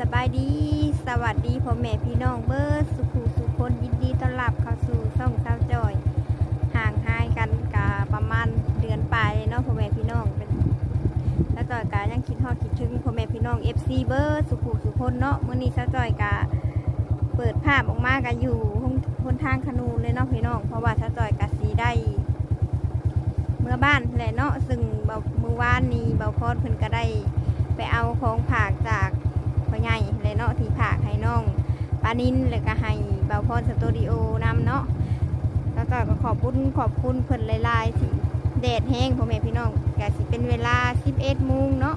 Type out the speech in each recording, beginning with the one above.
สบายดี สวัสดีพ่อแม่พี่น้องเบิร์สุขูสุคนยินดีต้อนรับเข้าสู่ช่องสาวจอย ห่างหายกันกาประมาณเดือนปลายเนาะพ่อแม่พี่น้องเป็นแล้วจอยกายังคิดฮอดคิดถึงพ่อแม่พี่น้อง FC เบิร์สุขูสุคนเนาะมื้อนี้สาวจอยกาเปิดภาพออกมากันอยู่หนหนทางขนูเลยเนาะพี่น้องเพราะว่าสาวจอยกาสีได้เมื่อบ้านแหละเนาะซึ่งเบามือวานนี้เบาพอดเพิ่นก็ได้ไปเอาของผากจาก พ่อใหญ่เลยเนาะที่ผากให้น้องปานินแล้วก็ให้เบาพรสตูดิโอนำเนาะแล้วก็ขอบคุณขอบคุณเพิ่นหลายๆที่แดดแห้งพ่อแม่พี่น้องก็สิเป็นเวลา 11โมงเนาะ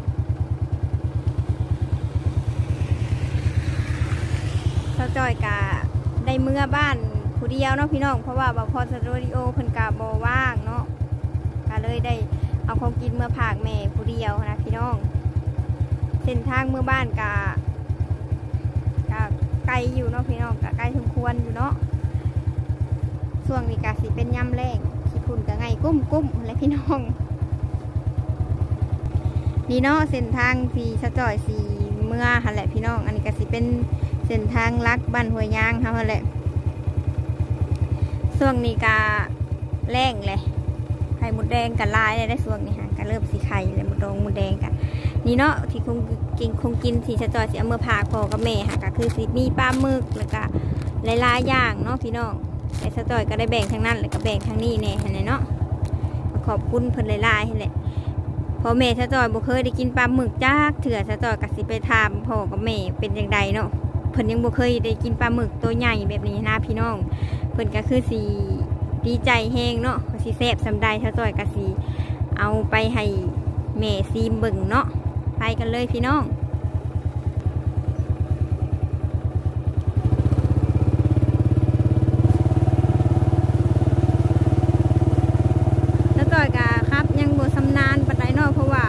สาวจอยกะได้เมื่อบ้านผู้เดียวเนาะพี่น้องเพราะว่าเบาพรสตูดิโอเพิ่นกะบ่ว่างเนาะก็เลยได้เอาของกินเมื่อผากแม่ผู้เดียวนะพี่น้องเส้นทางเมื่อบ้านกะกะ ไกลอยู่เนาะพี่น้องกะไกลสมควรอยู่เนาะช่วงนี้กะสิเป็นย่ำแรงขี้ฝุ่นกะไงกุ้มกุ้มและพี่น้องนี่เนาะเส้นทางสีสะจ่อยสีเมื่อหันแหละพี่น้อง อันนี้กะสิเป็นเส้นทางลักบ้านห้วยยางเฮาหั่นแหละช่วงนี้กะแรงเลยไข่หมดแดงกะลายเลยได้ช่วงนี้ฮะกะเริ่มสีไข่เลยมดดงมดแดงกะ นี่เนาะที่คงกินคงกินสีชะจอยสีเอามื่อผาพอกับแม่ค่ะก็คือสีมีปลาหมึกแล้วก็หลายๆอย่างเนาะพี่น้องแต่ชะจอยก็ได้แบ่งทางนั้นแล้วก็แบ่งทางนี้แน่เห็นไหมเนาะขอบคุณเพิ่นหลายๆเห็นแหละพอแม่ชะจอยบ่เคยได้กินปลาหมึกจ้ากเถื่อชะจอยก็สิไปถามพ่อกับแม่เป็นจังใดเนาะเพิ่นยังบ่เคยได้กินปลาหมึกตัวใหญ่แบบนี้นะพี่น้อง เพิ่นก็คือสีดีใจแฮงเนาะสิแซ่บสำใดชะจอยก็สิเอาไปให้แม่ซีมเบิ่งเนาะ ไปกันเลยพี่น้องแล้วต่อยกาครับยังบสำนานปัดไดเนาะเพราะว่า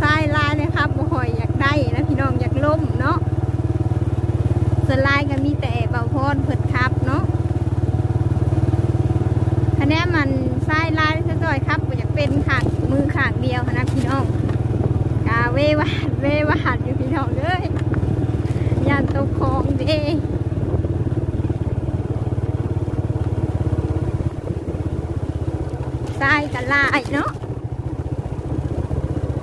ทรายลายเลยครับบ่ค่อยอยากได้นะพี่น้องอยากล่มเนาะส่วนลายก็มีแต่เบาพนเผิดครับเนาะคะแนนมันทรายลายซะจ่อยครับบ่อยากเป็นขางมือขางเดียวนะพี่น้อง เววาดเววาดอยู่พี่น้องเลยยันตกคลองเด้ทรายกันลายเนาะ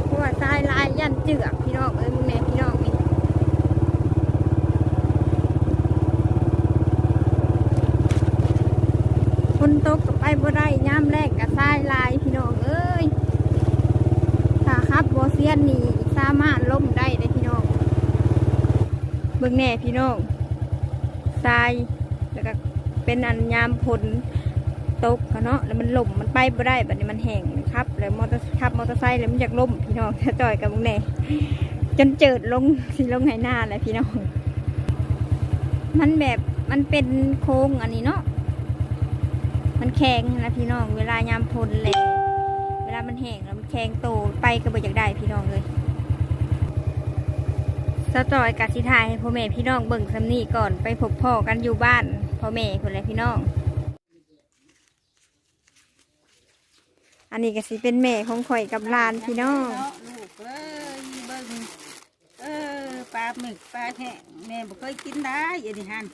เพราะว่าทรายลายยันเจือกพี่น้องเอ้ยมึงแน่พี่น้องนี่คนตกกับไปบ่ได้ย่ามแรกกับทรายลายพี่น้องเอ้ย ซับบอเซียนนี่สามารถล่มได้เลยพี่น้องเบิ่งแน่พี่น้องทรายแล้วก็เป็นอันยามผลตกเนาะแล้วมันล่มมันไปบ่ได้แบบนี้มันแห้งครับแล้วมอเตอร์ขับมอเตอร์ไซค์แล้วมันอยากล่มพี่น้องถ้าจ่อยกับมึงแน่จนเจิดลงสิลงไหหน้าแหละพี่น้อง มันแบบมันเป็นโค้งอันนี้เนาะมันแข็งนะพี่น้อง เวลายามพลเลยเวลามันแห้งแล้ว แข็งโตไปก็บ่อยากได้พี่น้องเลยสะจอยกัสิทายให้พ่อแม่พี่น้องเบิ่งสำนีก่อนไปพบพ่อกันอยู่บ้านพ่อแม่คนแหละพี่น้อง อันนี้ก็สิเป็นแม่ของข่อยกับหลานพี่น้อง ลูกเอ้ยเบิ่งเออปลาหมึกปลาแห้งแม่บ่เคยกินได้อันนี้ฮัน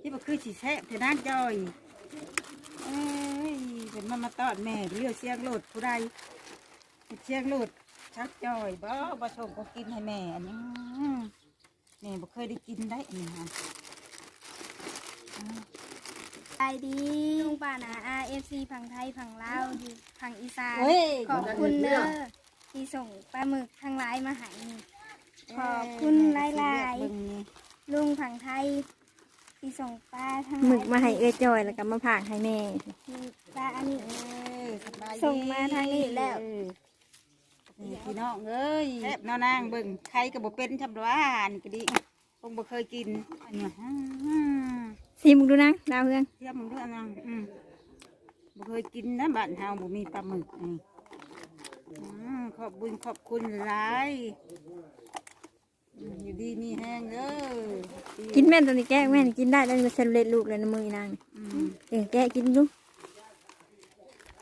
ที่บ่คือสิแซ่บเท่านั้นจอยเอ้ยเป็นมามาตอดแม่เลี้ยวเสียงโลดผู้ใด เสียงโลดชักจอยบ่บ่ส่งก็กินให้แม่อันนี้แม่บ่เคยได้กินได้อันนี้ฮันไปดีลุงป้านาอาเอฟซีฝั่งไทยฝั่งลาวอยู่ฝั่งอีสานเฮ้ยขอบคุณเด้อที่ส่งปลาหมึกทั้งหลายมาให้นี่ขอบคุณหลายเบิ่งนี่ๆลุงฝั่งไทยที่ส่งปลาทั้งหลายหมึกมาให้เอ้ยจอยแล้วก็มาผ่ากให้แม่ปลาอันนี้เอ้ยสบายดีส่งมาทางนี้แล้ว นี่พี่น้องเอ้ยแซ่บเนาะนางเบิ่งใครก็บ่เป็นชำว่านี่ก็ดีคงบ่เคยกินอันนี้ฮะซิมดูนะดาวเพื่อนเทียมมึงด้วยนางอืมบ่เคยกินนะบ้านเฮาบ่มีปลาหมึกนี่อืมขอบบุญขอบคุณหลายอืมอยู่ดีนี่แห้งเด้อกินแม่นตัวนี้แกะแม่นกินได้แล้วมันเซลเลตลูกเลยนะมือนางอืมเออแกะกินดู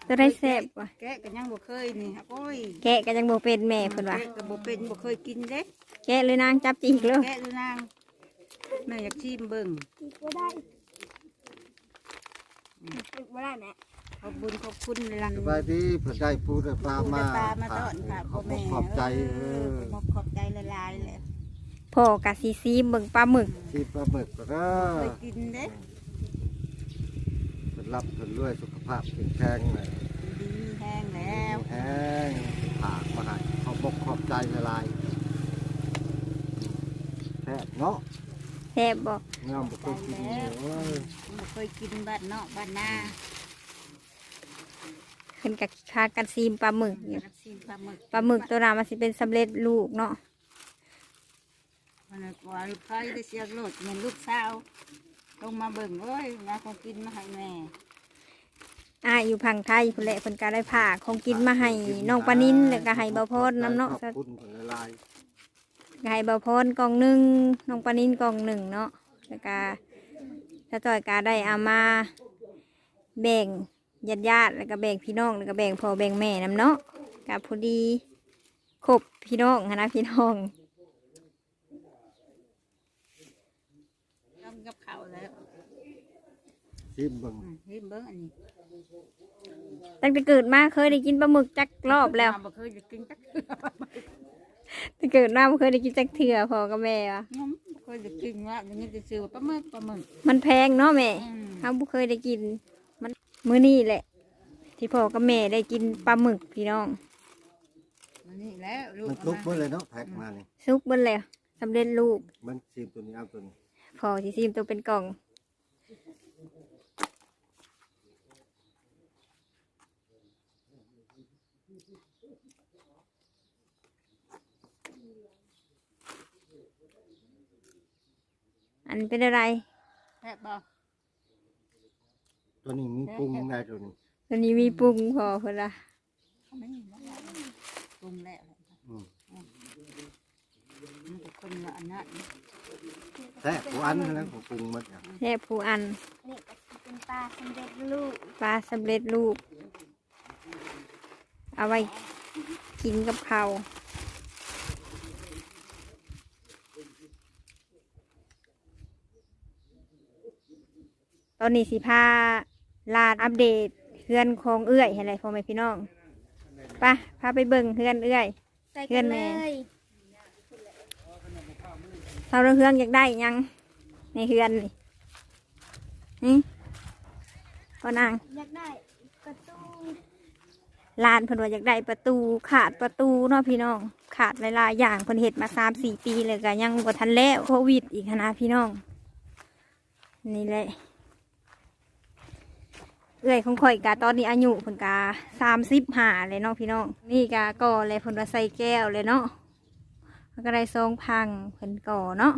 ตัวได้แซ่บว่ะแกะก็ยังบ่เคยนี่ครับโอ้ยแกะก็ยังบ่เป็นแม่เพิ่นว่าแกะก็บ่เป็นบ่เคยกินเด้แกะเลยนางจับจีกเลยแกะดูนางแม่อยากชิมเบิ่งบ่ได้บ่ได้แม่ขอบบุญขอบคุณในลังสบายดีเพื่อได้พูดได้ปลามาปลามาต้อนค่ะขพ่ออบแม่ขอบใจเออขอบขอบใจละลายๆเลยพ่อกะซีซีเบิ่งปลาหมึกที่ปลาหมึกก็เด้เคอยกินเด้ผล รับผลรวยสุขภาพแข็งแรงเลยดีมีแห้งแล้วแห้งผากมาให้ขอบอกขอบใจละลายแซ่บเนาะแซ่บบ่งามบุกกินเอ้ยบ่เคยกินบ้านนอกบ้านนาขึ้นกับคากันซีมปลาหมึกอยู่อยากชิมปลาหมึกปลาหมึกตัวนั้นมันสิเป็นสำเร็จรูปเนาะมันน่ะกว่าลูกชายได้เสียงโลดเหมือนลูกสาว ต้องมาเบิ่งเอ้ยงาของกินมาให้แม่อ่าอยู่พังไทยพุ่นแหละเพิ่นก็ได้ผ่าของกินมาให้น้องปานินแล้วก็ให้เบาพรน้ำเนาะขอบคุณผลละลายก็ให้เบาพรกล่องหนึ่งน้องปานินกล่องหนึ่งเนาะแล้วก็ถ้าต่อยก็ได้เอามาแบ่งญาติญาติๆแล้วก็แบ่งพี่น้องแล้วก็แบ่งพ่อแบ่งแม่น้ำเนาะกับพอดีครบพี่น้องหั้นนะพี่น้อง ทำกับข้าวแล้ว ชิมเบิ่งอืมชิมเบิ่งอันนี้ตั้งแต่เกิดมาเคยได้กินปลาหมึกจักรอบแล้วบ่เคยจะกินจักตั้งแต่เกิดมาบ่เคยได้กินจักเถื่อพ่อกับแม่วะงมบ่เคยจะกินว่าอย่างนี้จะซื้อปลาหมึกปลาหมึกมันแพงเนาะแม่อืมเขาบ่เคยได้กิน มันมื้อนี้แหละ ที่พ่อกับแม่ได้กินปลาหมึกพี่น้องมันนี่แล้วลูกมันทุกเมื่อเลยเนาะแพ็คมานี่ซุกเบิ่นแล้วสำเร็จรูปมันชิมตัวนี้เอาตัวนี้พอที่ซิมตัวเป็นกล่อง นเป็นอะไรแซ่บบ่ตัวนี้มีปรุงไงตัวนี้ตัวนี้มีปรุงพอเพิ่นละไม่มีบ่แล้วปรุงแล้วอืมมันก็คนละอันนั้นแซ่บกูอันแล้วผมปรุงหมดอย่างแค่ผู้อันนี่ก็สิเป็นปลาสำเร็จรูปปลาสำเร็จรูป เอาไว้กินกับข้าว ตอนนี้สิพาลาดอัปเดตเฮือนของเอื้อยเห็นไรพ่อแม่พี่น้องไปะพาไปเบิ่งเฮือนเอื้อย ใส่เพื่กัอนนแม่เลยเราเฮือนอยากได้หยัง ในเฮือนนี่นี่พ่อนางอยากได้ประตูลานเพิ่นว่าอยากได้ประตูขาดประตูเนาะพี่น้อง ขาดหลายๆอย่างเพิ่นเฮ็ดมาสามสี่ปีเลยก็ยังบ่ทันแล้วโควิดอีกหั้นนะพี่น้อง นี่แหละ เอื้อยของข่อยกะตอนนี้อายุเพิ่นกะสามสิบห้าเลยเนาะพี่น้อง นี่กะก่อเลยเพิ่นว่าใส่แก้วเลยเนาะมันก็ได้ซองพังเพิ่นก่อเนาะ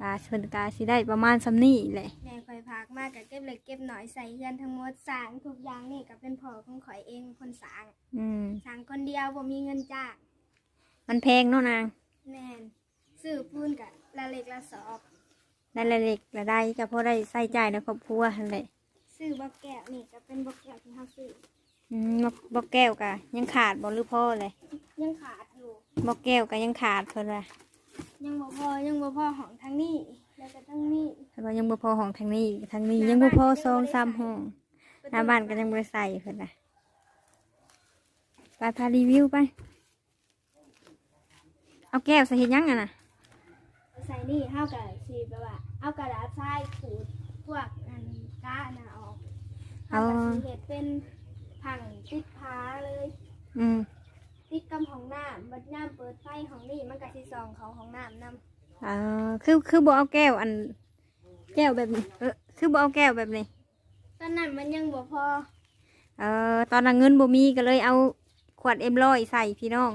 กะเพิ่นกะสิได้ประมาณซำนี้แหละแม่ข่อยพากมากกับเก็บเล็กเก็บหน่อยใส่เฮือนทั้งหมดสร้างทุกอย่างนี่ก็เป็นพ่อของข่อยเองคนสร้างอืมสร้างคนเดียวบ่มีเงินจ้างมันแพงเนาะนางแม่นซื้อปูนกับละเล็กละสอบได้ละเล็กละได้ก็พอได้ใส่ใจายในครอบครัวนั่นแหละ ซื้อบ่แก้วนี่ก็เป็นบ่แก้วที่เฮาซื้ออืมบอกบอกแก้วกะยังขาดบอหรือพ่อเลยยังขาดอยู่บอกแก้วกะยังขาดเพิ่นว่ายังบ่พอยังบ่พอของทางนี้แล้วก็ทางนี้เพิ่นว่ายังบ่พอห้องทางนี้ทางนี้ยังบ่พอซองซ้ำห้องหน้าบ้านก็ยังบ่ได้ใส่เพิ่นน่ะไปพารีวิวไป เอาแก้วใส่เฮ็ดหยังอะน่ะใส่นี่เฮาก็สิแบบว่า เอากระดาษทรายขูดพวกอันกาน่ะออก เฮาก็สิเฮ็ดเป็นผังติดผาเลย อืมติดกำของน้ำบัดน้ำเปิดไฟของนี่มันก็สิส่องเขาของน้ำนเออคือคือบ่เอาแก้วอัน แก้วแบบนี้เออคือบ่เอาแก้วแบบนี้ำตอนนั้นมันยังบ่พอเออตอนนั้นเงินบ่มีก็เลยเอาขวดเอ็มร้อยใส่พี่น้อง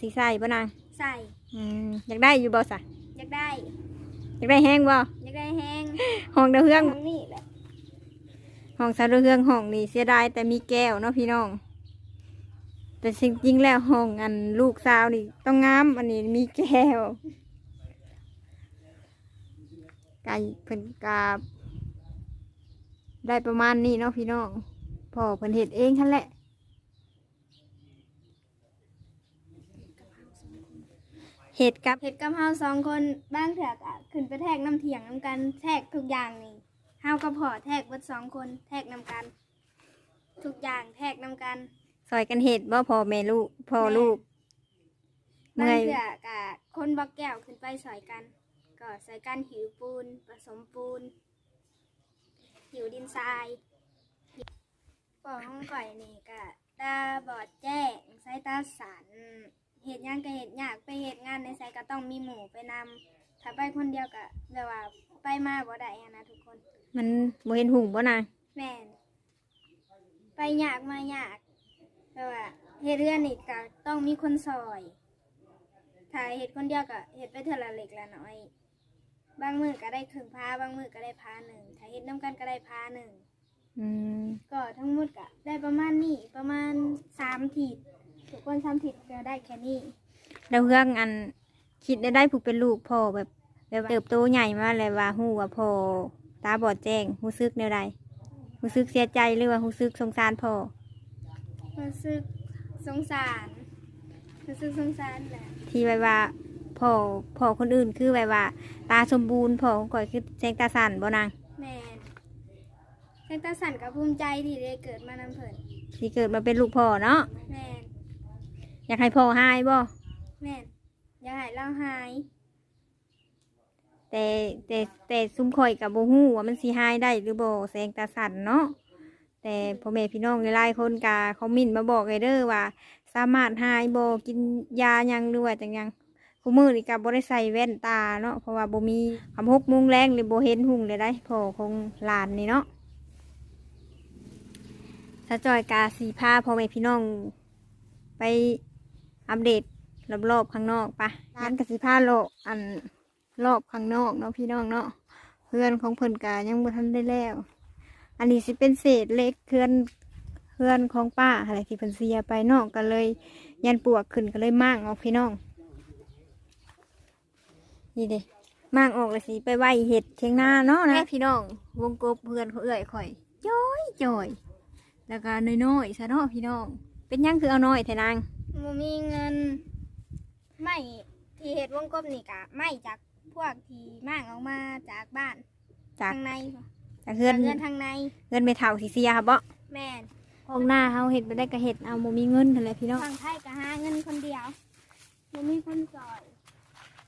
สิใส่บ่นางใส่อืมอยากได้อยู่บ่สะอยากได้อยากได้แห้งบ่อยากได้แห้งห้องดาวเฮืองของนี่แหละ ห้องสาวดาวเฮืองห้องนี่เสียดายแต่มีแก้วเนาะพี่น้อง แต่จริงๆแล้วห้องอันลูกสาวนี่ต้องงามอันนี้มีแก้วไก่เพิ่นกาบได้ประมาณนี้เนาะพี่น้องพ่อเพิ่นเฮ็ดเองหั่นแหละเฮ็ดกับเห็ดกับเฮาสองคนบ้างเถื่อกอะขึ้นไปแทกน้ำเถียงน้ำกันแทกทุกอย่างนี่ เฮากับพ่อแทกเบิดสองคนแทกน้ำกัน ทุกอย่างแทกน้ำกันซอยกันเฮ็ดบ่พ่อแม่ลูกพ่อลูก เมื่บ้าองยเถื่อกะคนบักแก้วขึ้นไปสอยกัน ก็ใส่กันหิวปูน ผสมปูน หิวดินทรายปอห้องก่อยนี่กะตาบอดแจ้งสายตาสันเหตุงานก็เหตุยากไปเหตุงานในไซก็ต้องมีหมู่ไปนำ ถ้าไปคนเดียวก็แบบว่าไปมาบ่ได้อะนะทุกคน มันบ่เห็นหุ่งบ่นางแม่นไปยากมายากแต่ว่าเฮ็ดเรือนนี่ก็ต้องมีคนซอย ถ้าเฮ็ดคนเดียวก็เฮ็ดไปเท่าละเล็กละน้อย บางมือก็ได้ครึ่งพาบางมือก็ได้พาหนึ่งถ้าเฮ็ดน้ำกันก็ได้พาหนึ่งอืมก็ทั้งหมดก็ได้ประมาณนี้ประมาณสามถีดทุกคนสามถีดก็ได้แค่นี้แล้วเรื่องอัน คิดได้ได้ผูกเป็นลูกพ่อแบบแบบเติบโตใหญ่มาเลยว่าฮู้ว่าพ่อตาบอดแจ้งรู้สึกแนวใดรู้สึกเสียใจหรือว่ารู้สึกสงสารพ่อรู้สึกสงสารรู้สึกสงสารแหละที่ไว้ว่าพ่อพ่อคนอื่นคือไว้ว่า ตาสมบูรณ์พ่อของก่อยคือแสงตาสั่นบ่นางแม่นแตงตาสันกับภูมิใจที่ได้เกิดมานำเพิ่นที่เกิดมาเป็นลูกพ่อเนาะแม่นอยากให้พ่อหายบ่แม่น อย่าให้เราหาย แต่แต่แต่ซุ่มข่อยกับโบฮู้ว่ามันสิหายได้หรือโบแสงตาสั่นเนาะแต่พ่อแม่พี่น้องหลายๆคนกาเขามิ่นมาบอกไงเด้อว่า สามารถหายโบกินยายังหรือว่าจังยังคู่มือนี่ก็บ่ได้ใส่แว่นตาเนาะเพราะว่าโบมีคำหกมุงแรงหรือโบเห็นหุ่งเลยได้พอของหลานนี่เนาะถ้าจอยกาสีผ้าพ่อแม่พี่น้อง ไปอัปเดต รอบๆข้างนอกปะร้านกสิผ้าโลกอันรอบข้างนอกเนาะพี่น้องเนาะเพื่อนของเพิ่นกายังบ่ทันได้แล้ว อันนี้สิเป็นเศษเล็กเพื่อนเพื่อนของป้าอะไรที่เพิ่นเสียไปเนอกก็เลย ยันปวกขึ้นก็เลยมางออกพี่น้องนี่เด้มางออกเลยสิไปไหวเห็ดเทียงหน้าเนาะนะพี่น้อง วงกบเพื่อนเขาเอื่อยข่อยจ้อยจ้อยแล้วก็น้อยๆซะเนาะพี่น้อง เป็นหยังคือเอาน้อยแทนางบ่มีเงิน ไม่ที่เฮ็ดวงกบนี่กะไม่จากพวกที่มั่งออกมาจากบ้านจากทางในจากเพื่อนจากเงินทางในเพื่อนไปเท่าสิเสียครับบ่แม่นห้องหน้าเฮาเห็ดไปได้ก็เห็ดเอาโมมีเงินนั่นแหละพี่น้องทางไทยก็หาเงินคนเดียวบ่มีคนซอย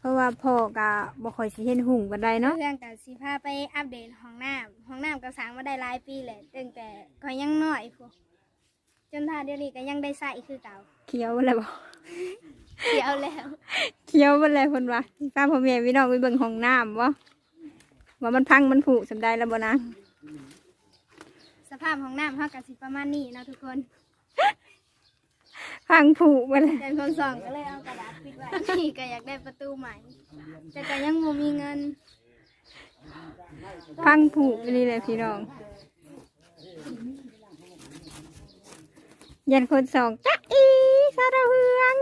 เพราะว่าพ่อก็บ่ค่อยสิเห็นหุ่งกันได้เนาะเรื่องกับสิพาไปอัปเดตห้องน้ำห้องน้ำก็สร้างมาได้หลายปีแหละตั้งแต่ก็ยังน้อยพวกจนท่าเดี๋ยวนี้ก็ยังได้ใส่คือเก่าเคี้ยวบ่แล้วบ่ เดี๋ยวแล้วเคี้ยวบ่แล้วเพิ่นว่าป้าพ่อแม่พี่น้องไปเบิ่งห้องน้ำบ่ว่ามันพังมันผุสำใดแล้วบ่นางสภาพห้องน้ำเฮาก็สิประมาณนี้เนาะทุกคน พังผุบ่แล้วแต่คนสองก็เลยเอากระดาษปิดไว้นี่ก็อยากได้ประตูใหม่ แต่ก็ยังบ่มีเงิน พังผุไปนี่แหละพี่น้องยันคนสองจ๊ะอีสารเฮือง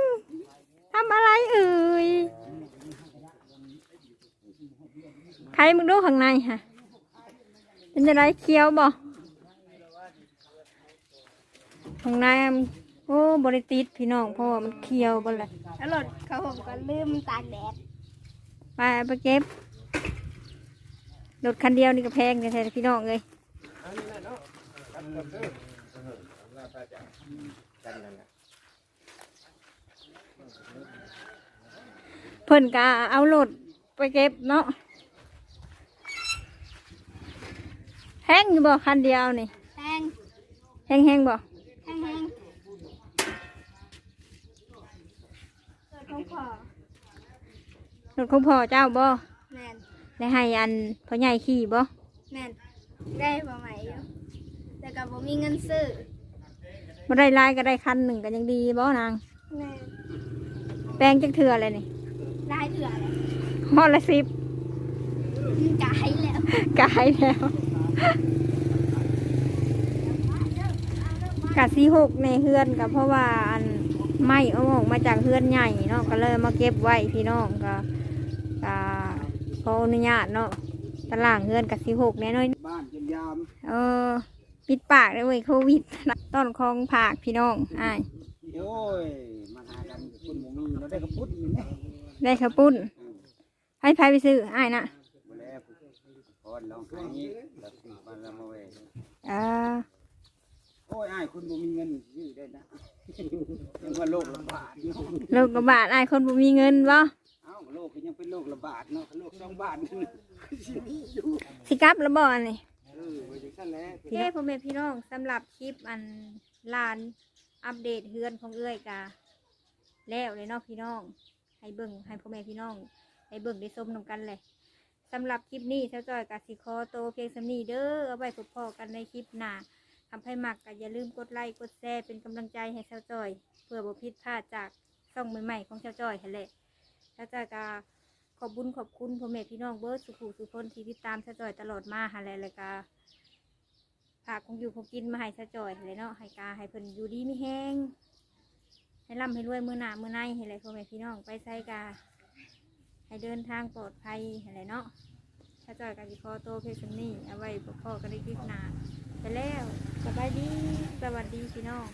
ทำอะไรเอ่ยใครมึงดูข้างในฮะเป็นจะไรเคี้ยวบ่ข้างในมันโอ้บริติดพี่น้องเพราะว่ามันเคี้ยวบ่เลยแล้วรถเขาผมก็ลืมตากแดดไปเอาไปเก็บรถคันเดียวนี่ก็แพงแท้ๆพี่น้องเลยเพิ่นกะเอารถไปเก็บเนาะแห้งอยู่บ่คันเดียวนี่แพงแห้งแห้งๆบ่แพงแพงเกิดของพ่อรถของพ่อเจ้าบ่แม่นได้ให้อันพ่อใหญ่ขี่บ่แม่นได้บ่ใหม่อยู่แต่ก็บ่มีเงินซื้อบ่ได้หลายก็ได้คันหนึ่งก็ยังดีบ่นางแม่นแปลงจักเถื่อเลยนี่ ได้เถื่อแล้วฮอดละสิบกายแล้วกายแล้วกะสีหกในเฮือนก็เพราะว่าอันไม่เอาออกมาจากเฮือนใหญ่เนาะก็เลยมาเก็บไว้พี่น้องก็ก็ขออนุญาตเนาะตารางเฮือนกะสีหกแน่น้อยบ้านเป็นยามเออปิดปากเลยเว้ยโควิดต้นคลองผากพี่น้องอ้ายโอ้ยมาหากันคุณหมูมีเราได้กระพุ้นนี่แน่ ได้ข้าวปุ้น ให้ไผไปซื้ออ้ายนะบ่แล้วพอนลองให้แล้วสิมาละมาเว้ยเออโอ้ยอ้ายคุณบ่มีเงินซื้อได้นะยังว่าโรคระบาดอยู่โลกระบาดอ้ายคนบ่มีเงินบ่เอ้าโรคก็ยังเป็นโรคระบาดเนาะโรคสองบาทนี่สิมีอยู่สิกลับแล้วบ่อันนี้ เออว่าจังซั่นแหละเฮ้พ่อแม่พี่น้องสำหรับคลิปอันลานอัปเดตเฮือนของเอื้อยกาแล้วเลยเนาะพี่น้อง ให้เบิ่งให้พ่อแม่พี่น้อง ให้เบิ่งได้ชมนำกันเลยสำหรับคลิปนี้เจ้าจอยกับสิคอโตเพียงสำนีเด้อเอาไว้พบพอกันในคลิปหน้าทำให้มักก็อย่าลืมกดไลค์กดแชร์เป็นกำลังใจให้เจ้าจอย เพื่อบ่ผิดพลาดจากช่องใหม่ๆของเจ้าจอยหั่นแหละเจ้าจอยก็ขอบบุญขอบคุณพ่อแม่พี่น้องเบิร์ดสุขุสุคนที่ติดตามเจ้าจอยตลอดมาหั่นแหละเลยก็ฝากคงอยู่คงกินมาให้สะจ่อยเลยเนาะให้กาให้เพิ่นอยู่ดีไม่แห้ง ให้ร่ำให้รวยมือหนามือในให้ไรพ่อแม่พี่น้องไปใส่กาให้เดินทางปลอดภัยอะไรเนาะถ้าจอยกับพี่คอโตเพชรนี่เอาไว้พบพ่อกันในคลิปหน้าไปแล้วสบายดีสวัสดีพี่น้อง